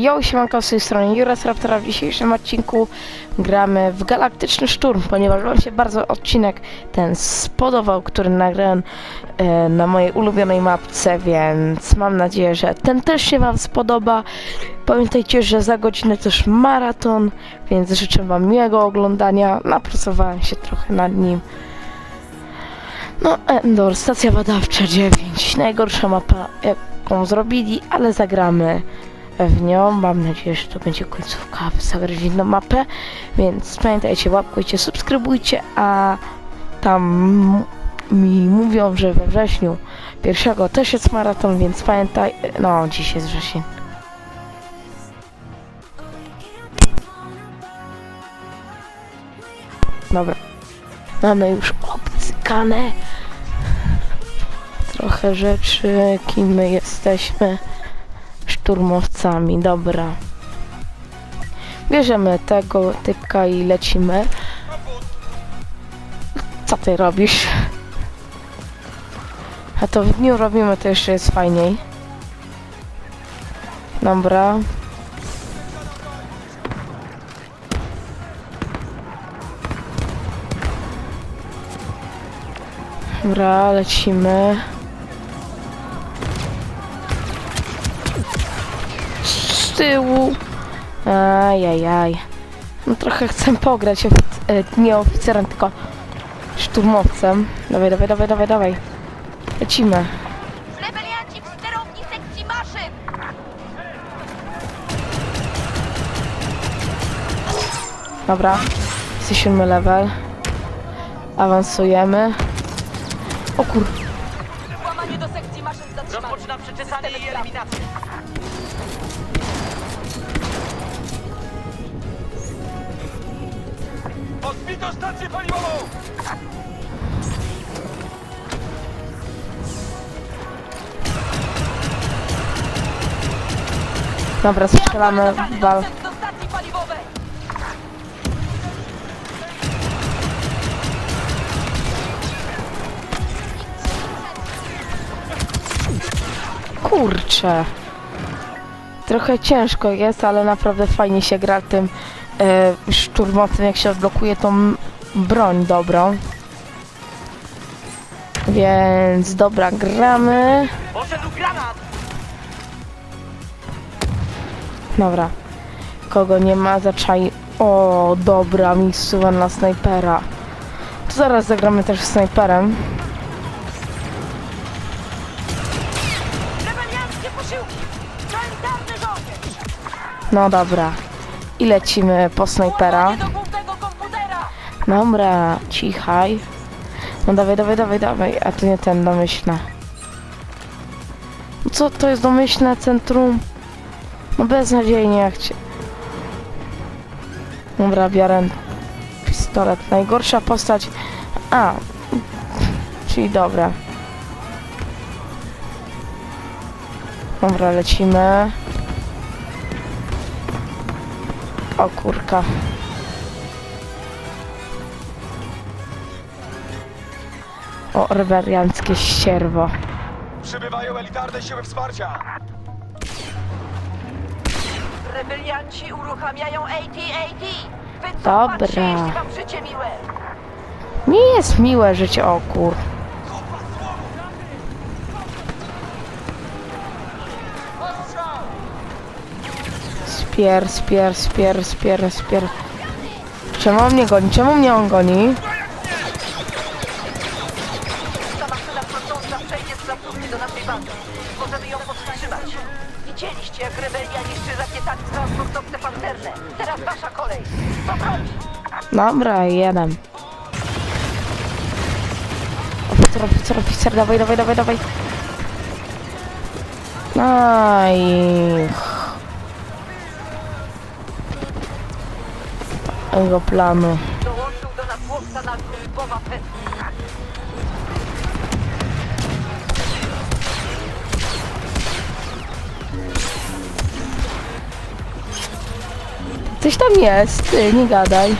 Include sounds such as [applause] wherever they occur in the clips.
Jo, siemanko, z tej strony Juras Raptora. W dzisiejszym odcinku gramy w Galaktyczny Szturm, ponieważ wam się bardzo odcinek ten spodobał, który nagrałem e, na mojej ulubionej mapce, więc mam nadzieję, że ten też się wam spodoba. Pamiętajcie, że za godzinę też maraton, więc życzę wam miłego oglądania. Napracowałem się trochę nad nim. No, Endor, stacja badawcza 9. Najgorsza mapa, jaką zrobili, ale zagramy w. Mam nadzieję, że to będzie końcówka, zagrać w inną mapę. Więc pamiętajcie, łapkujcie, subskrybujcie, a tam mi mówią, że we wrześniu pierwszego też jest maraton, więc pamiętaj, no dziś jest wrzesień. Dobra. Mamy już obcykane trochę rzeczy, kim my jesteśmy szturmowcami, dobra. Bierzemy tego typka i lecimy. Co ty robisz? A to w dniu robimy, to jeszcze jest fajniej. Dobra. Dobra, lecimy. Tyłu. Ajajaj. No trochę chcę pograć e, nie oficerem, tylko szturmowcem. Dawaj, dawaj, dawaj, dawaj, dawaj. Lecimy. Rebelianci w sterowni sekcji maszyn! Dobra. Jest siódmy level. Awansujemy. O kur... Włamanie do sekcji maszyn zatrzymane. Rozpoczynam przeczesanie i eliminację. Odbito stację paliwową! Dobra, strzelamy w bal. Do stacji paliwowej! Kurczę. Trochę ciężko jest, ale naprawdę fajnie się gra tym e, szturmowcem, jak się odblokuje tą broń dobrą. Więc dobra, gramy. Poszedł granat! Dobra. Kogo nie ma, zaczai. O, dobra, miejscowa na snajpera. To zaraz zagramy też snajperem. No dobra. I lecimy po snajpera. Dobra, cichaj. No dawaj, dawaj, dawaj, dawaj. A to nie ten domyślne. Co to jest domyślne centrum? No beznadziejnie jak cię. Dobra, biorę pistolet. Najgorsza postać. A. Czyli dobra. Dobra, lecimy. O kurka. O, rebelianckie ścierwo. Przybywają elitarne siły wsparcia! Rebelianci uruchamiają AT-AT! Dobra. Wycofać się, jeśli wam życie miłe! Nie jest miłe życie, o kur. Spier, spier, spier, spier, spier. Czemu on mnie goni? Czemu mnie on goni? Ta maszyna procząca przejdzie z placówki do naszej bazy. Możemy ją powstrzymać. Widzieliście, jak rebelia niszczy rakietami transportowce pancerne. Teraz wasza kolej. Do broni! Dobra, jeden. Oficer, oficer, oficer, dawaj, dawaj, dawaj, dawaj. No i... Tego planu. Coś tam jest, ty, nie gadaj.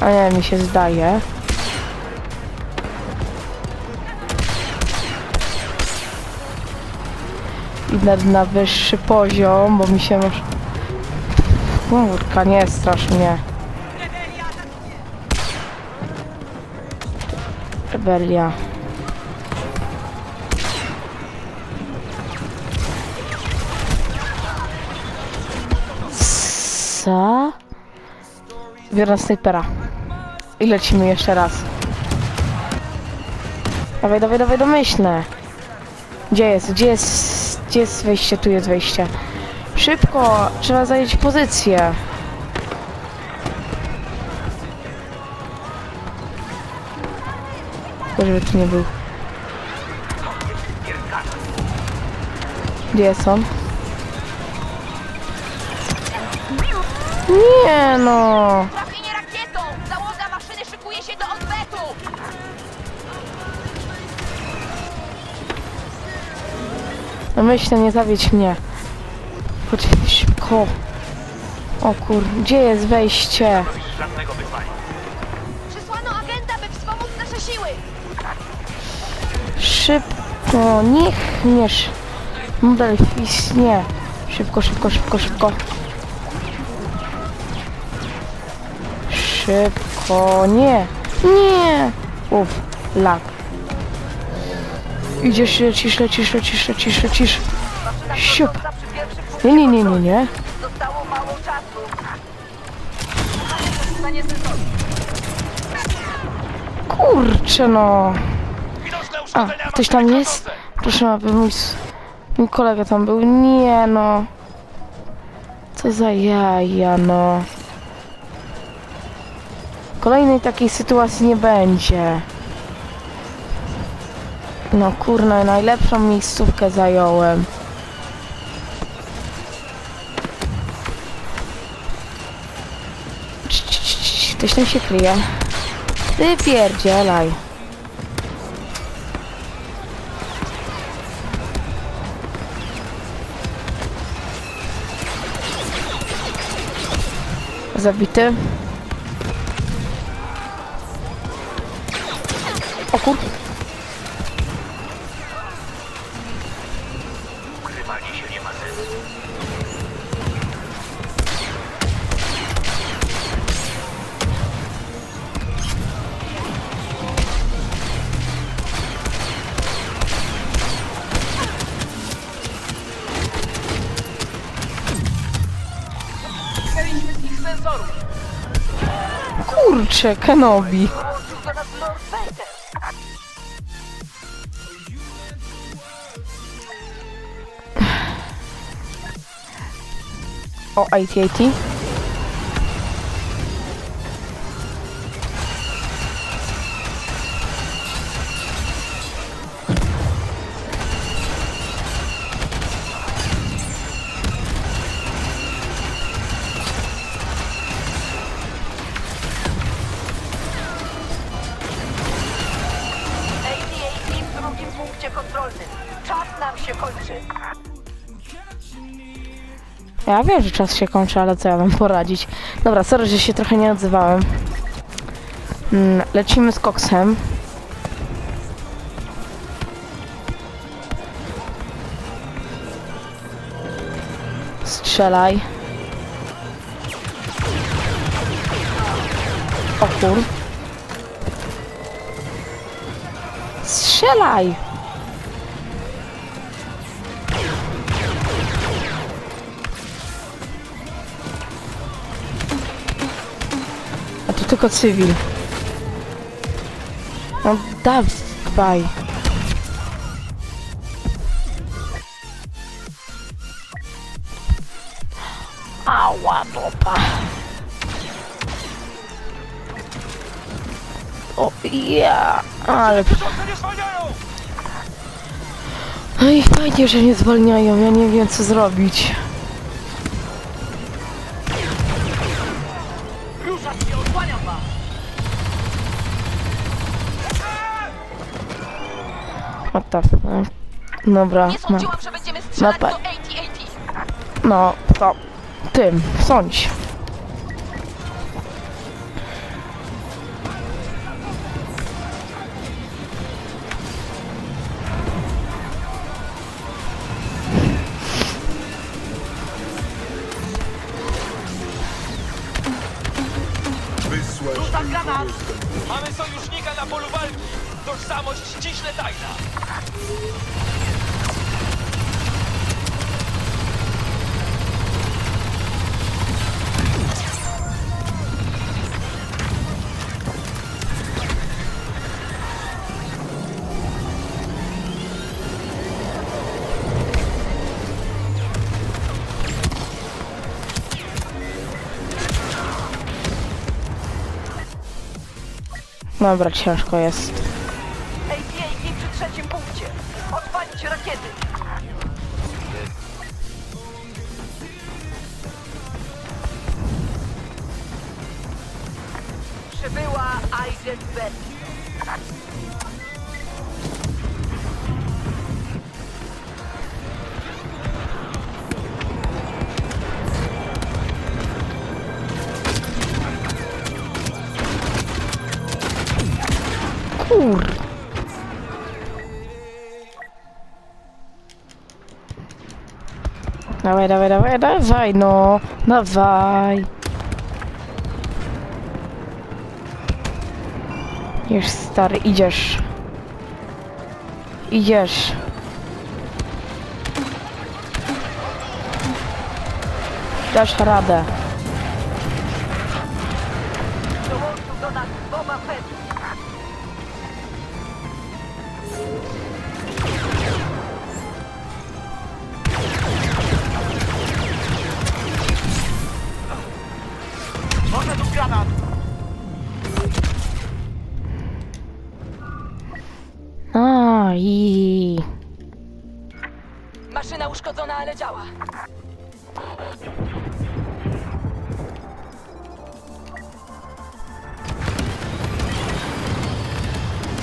A nie, mi się zdaje. Idę na wyższy poziom, bo mi się może... Kurka, nie strasz mnie. Rebelia. Co? Biorę snajpera. I lecimy jeszcze raz. Dawaj, dawaj, dawaj, domyślne. Gdzie jest? Gdzie jest? Gdzie jest wejście? Tu jest wejście. Szybko! Trzeba zająć pozycję. Tylko żeby tu nie był. Gdzie jest on? Nie no! Trafienie rakietą! Załoga maszyny szykuje się do odwetu! No myślę, nie zawiedź mnie. Szybko. O kur... Gdzie jest wejście? Przysłano agenta, by wspomóc nasze siły! Szybko, niech niż. Model fis, nie. Szybko, szybko, szybko, szybko. Szybko, nie. Nie. Uf, lag. Idziesz, lecisz, lecisz, lecisz, lecisz, lecisz. Siup. Nie, nie, nie, nie, nie. Zostało mało czasu. Kurczę no. A, ktoś tam jest? Proszę, aby mój, s- mój kolega tam był. Nie no. Co za jaja no. Kolejnej takiej sytuacji nie będzie. No kurna, najlepszą miejscówkę zająłem. Ktoś tam się kryje. Ty pierdzielaj. Zabity. O kur... Kurczę, Kenobi. O. AT-AT Ja wiem, że czas się kończy, ale co ja mam poradzić? Dobra, sorry, że się trochę nie odzywałem. Mm, lecimy z koksem. Strzelaj. O kur... Strzelaj! Tylko cywil. No dawaj. Ała dupa. O ja, ale... No i fajnie, że nie zwalniają, ja nie wiem co zrobić. What the fuck? Dobra, Nie no, sądziłam, że będziemy strzelać No do AT-AT! no to tym, sądź. Tożsamość ściśle tajna. Dobra, ciężko jest. Przybyła Betty. Kur... Dawaj, dawaj, dawaj, dawaj, no. Dawaj. Już stary, idziesz. Idziesz. Dasz radę.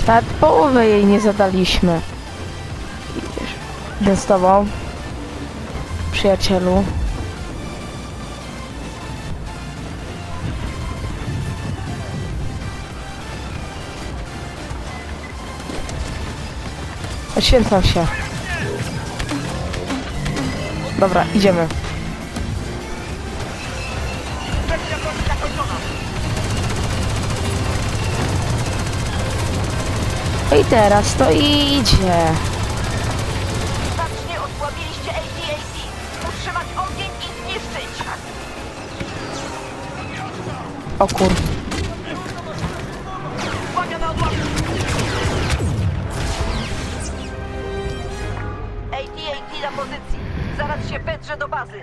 Nawet połowę jej nie zadaliśmy. Idę z tobą. Przyjacielu. Poświęcam się. Dobra, idziemy. I teraz to idzie. Znacznie osłabiliście AT-AT. Utrzymać ogień i zniszczyć. O kur... Uwaga na odłamki. Na pozycji. Zaraz się pedrze do bazy.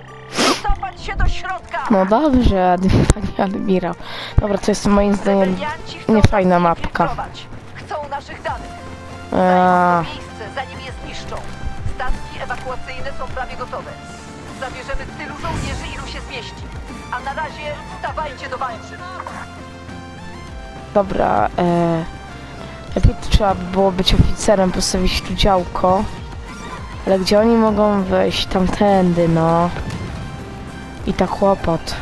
Cofać się do środka. No dobrze, [laughs] panie admirał. Dobra, to jest moim zdaniem Rebelianci chcą niefajna nas mapka. Naszych danych. To miejsce, zanim je zniszczą. Statki ewakuacyjne są prawie gotowe. Zabierzemy tylu żołnierzy, ilu się zmieści. A na razie stawajcie do walki. dobra, e, lepiej to trzeba było być oficerem, postawić tu działko. Ale gdzie oni mogą wejść? Tamtędy, no. I tak kłopot.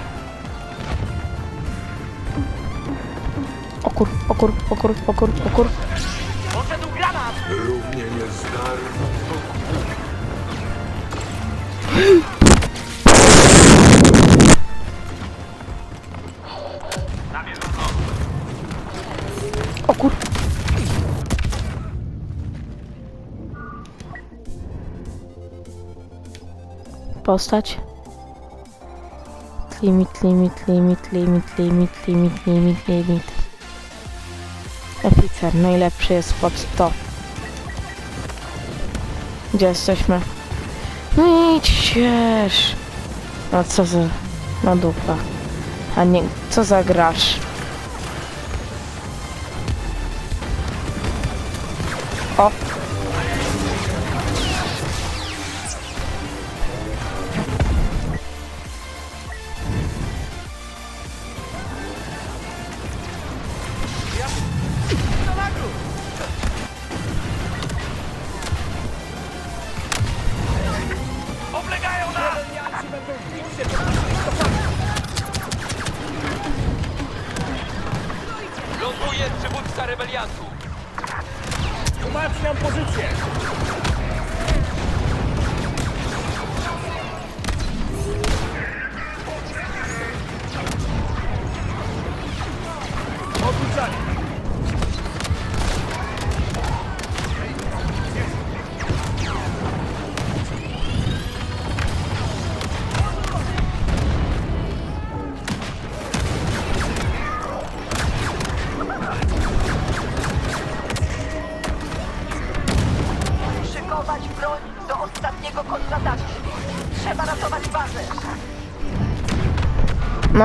O kur, o kur, o kur, o kur, o kur. O kur... Postać. Limit, limit, limit, limit, limit, limit, limit, limit. Oficer, najlepszy jest pod to. Gdzie jesteśmy? Idź, No co za... No dupa. A nie... Co za gracz? O!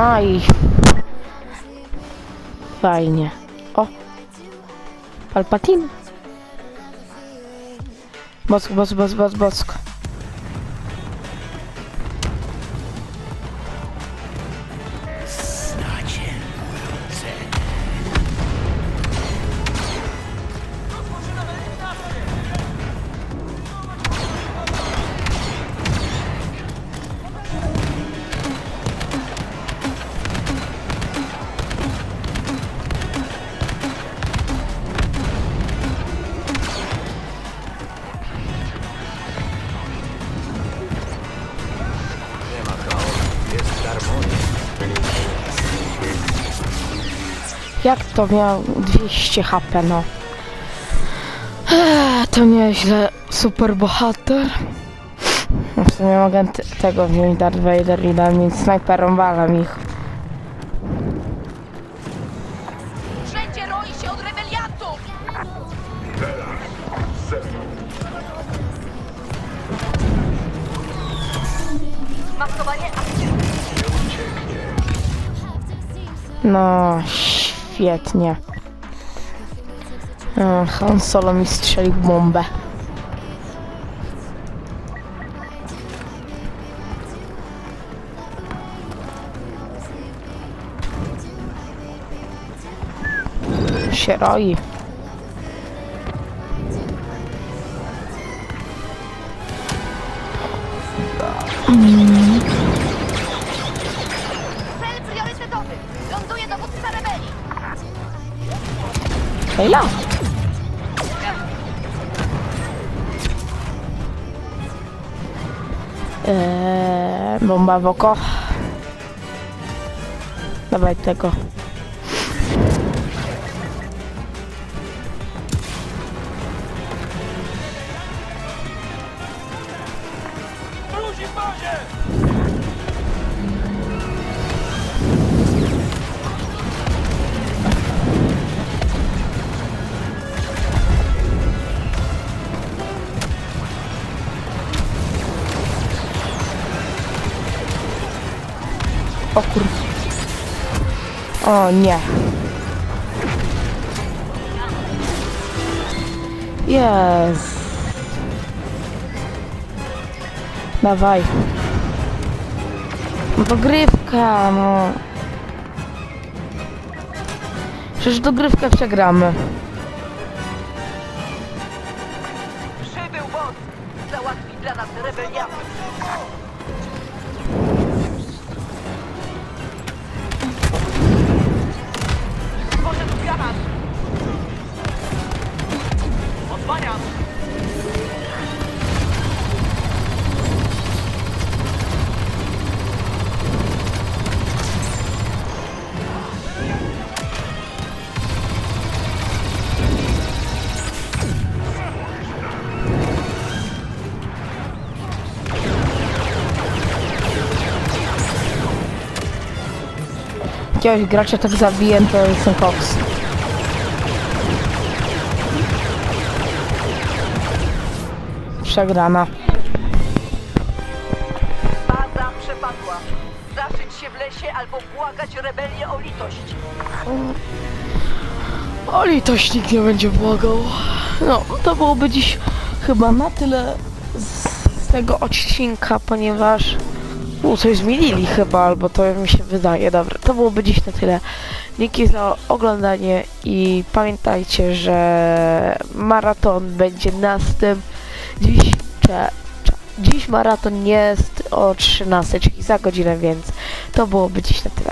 I... Fajnie. O! Palpatine. Bosk, bosk, bosk, bosk, bosk. Jak to miał 200 HP, no. Eee, To nieźle. Super bohater. No W sumie mogę tego wziąć Darth Vader i dam mieć snajperą, walam ich. Wszędzie roi się od rebeliantów! Maskowanie aktywne. No, świetnie. Han Solo mi strzelił bombę. Się roi. Cel Hejla! Eee, bomba w oko. Dawaj tego. O kur... O nie. Jest. Dawaj. Dogrywka, no. Przecież dogrywkę przegramy. Przybył boss. Załatwi dla nas rebeliantów. Jakiegoś gracza tak zabiję, to jestem koks. Przegrana. Baza przepadła. Zaszyć się w lesie albo błagać rebelię o litość. O litość nikt nie będzie błagał. No, to byłoby dziś chyba na tyle z, z tego odcinka, ponieważ u, coś zmienili chyba, albo to mi się wydaje. Dobra, to byłoby dziś na tyle. Dzięki za oglądanie i pamiętajcie, że maraton będzie następny. Dziś, cze, cze, dziś maraton jest o 13, czyli za godzinę, więc to byłoby dziś na tyle.